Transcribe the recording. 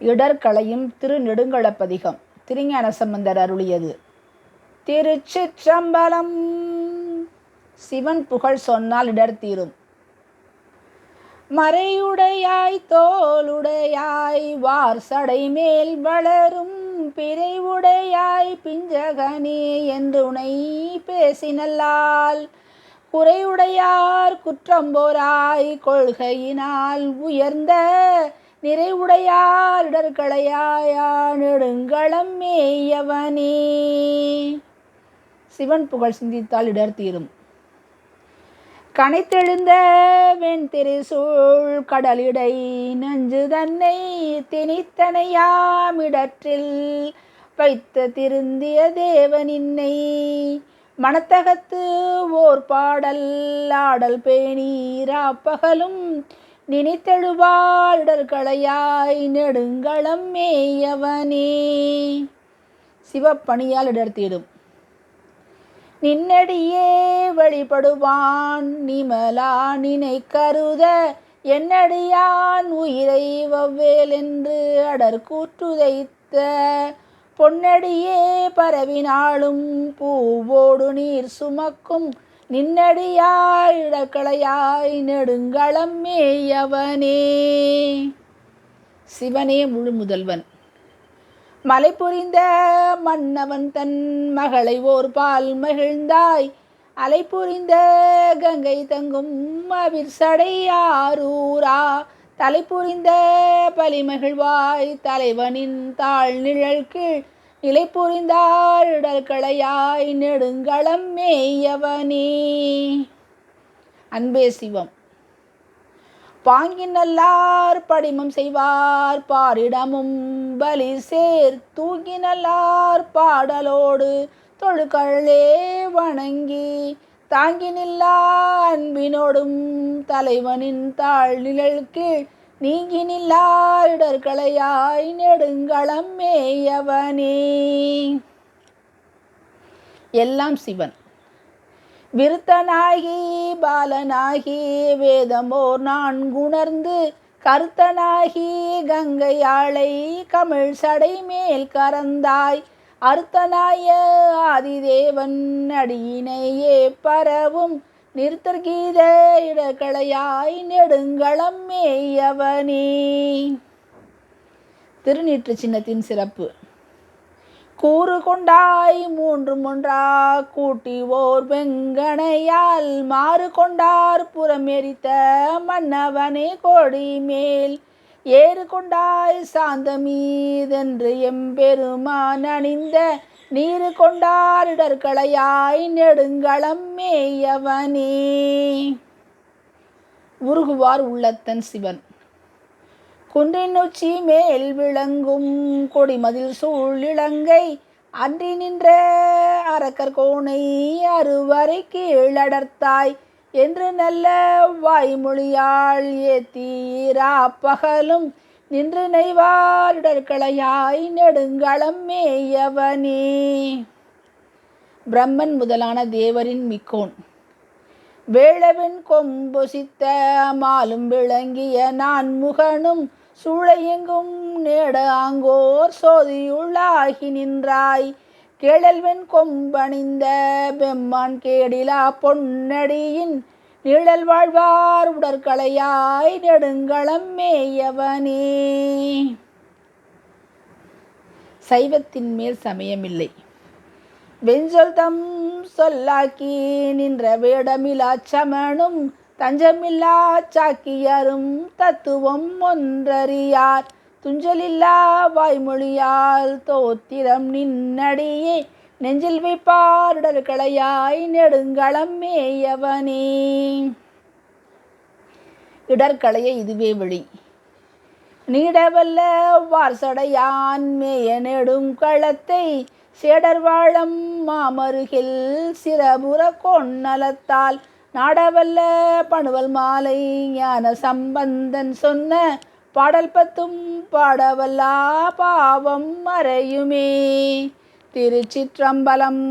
இடர்களையும் திருநெடுங்களப்பதிகம் திருஞான சம்பந்தர் அருளியது. திருச்சிற்றம்பலம். சிவன் புகழ் சொன்னால் இடர் தீரும். மறையுடையாய் தோளுடையாய் வார் சடை மேல் வளரும். பிறைவுடையாய் பிஞ்சகனே என்று உனை பேசினல்லால். குறையுடையார் குற்றம்போராய் கொள்கையினால் உயர்ந்த நிறைவுடையார் இடர்களையாயா நெடுங்களம் மேயவனே. சிவன் புகழ் சிந்தித்தால் இடர் தீரும். கனைத்தெழுந்த வெண்திரிசூழ் கடலிடை நஞ்சு தன்னை திணித்தனையாமிடற்றில் வைத்த திருந்திய தேவனின்னை மனத்தகத்து ஓர் பாடல் ஆடல் பேணீரா பகலும் நினைத்தெழுவாளிடர்களையாய் நெடுங்களம் மேயவனே. சிவப்பணியால் இடர்த்திடும் நின்னடியே வழிபடுவான் நிமலா நினை கருத என்னடியான் உயிரை வவ்வேல் என்று அடர் கூற்றுதைத்த பொன்னடியே பரவினாலும் பூவோடு நீர் சுமக்கும் நின்னடியாய் இடக்களையாய் நெடுங்களம் மேயவனே. சிவனே முழு முதல்வன். மலை புரிந்த மன்னவன் தன் மகளை ஓர் பால் மகிழ்ந்தாய். அலை புரிந்த கங்கை தங்கும் அவிர் சடையாரூரா தலை புரிந்த பலிமகிழ்வாய் தலைவனின் தாழ் நிழல் கீழ் நிலை புரிந்தார் இடர்களையாய் நெடுங்களம் மேயவனே. அன்பே சிவம். பாங்கினல்லார் படிமம் செய்வார் பாரிடமும் பலி சேர் தூங்கி நல்லார் பாடலோடு தொழுக்களே வணங்கி தாங்கி நில்லா அன்பினோடும் தலைவனின் தாழ் நிழல் கீழ் நீங்கி நெடுங்களம் மேயவனே. எல்லாம் சிவன். விருத்தனாகி பாலனாகி வேதமோர் நான் குணர்ந்து கருத்தனாகி கங்கையாளை கமிழ் சடை மேல் கறந்தாய் அர்த்தனாய ஆதிதேவன் அடியினையே பரவும் நிறுத்தர்கீத இடக்களையாய் நெடுங்களம் மேயவனே. திருநீற்று சின்னத்தின் சிறப்பு. கூறு கொண்டாய் மூன்று மூன்றா கூட்டி ஓர் வெங்கணையால் மாறு கொண்டார் புறமெரித்த மன்னவனே கொடி மேல். ஏறு கொண்டாய் சாந்த மீதென்று எம்பெருமான் அணிந்த நீரு கொண்டார் நெடுங்களம் மேயவனே. உருகுவார் உள்ளத்தன் சிவன். குன்றின் உச்சி மேல் விளங்கும் கொடிமதில் சூழ் இலங்கை அன்றி நின்ற அரக்கர் கோணை அறுவரை கீழடர்த்தாய் என்று நல்ல வாய்மொழியாள் ஏத்தீரா பகலும் நின்று நெய்வாருடற்களையாய் நெடுங்களம் மேயவனே. பிரம்மன் முதலான தேவரின் மிக்கோன். வேளவின் கொம்பொசித்த மாலும் விளங்கிய நான் முகனும் சூழையெங்கும் நேட ஆங்கோர் சோதியுள்ளாகி நின்றாய். கேழல்வெண் கொம்பணிந்த பெம்மான் கேடிலா பொன்னடியின் நிழல் வாழ்வார் உடற்களையாய் நெடுங்களம் மேயவனே. சைவத்தின் மேல் சமயமில்லை. வெஞ்சொல் தம் சொல்லாக்கி நின்ற வேடமிலா சமனும் தஞ்சமில்லா சாக்கியரும் தத்துவம் ஒன்றறியார். துஞ்சலில்லா வாய்மொழியால் தோத்திரம் நின்னடியே நெஞ்சில் வைப்பாரிடர்களையாய் நெடுங்களம் மேயவனே. இடர்களைய இதுவே வழி. நீடவல்ல வார்சடையான் மேய நெடுங்களத்தை சேடர் வாழம் மாமருகில் சிறபுற கொன்னலத்தால். நாடவல்ல பணுவல் மாலை ஞான சம்பந்தன் சொன்ன பாடல் பத்தும் பாடவல்லா பாவம் மறையுமே. திருச்சிற்றம்பலம்.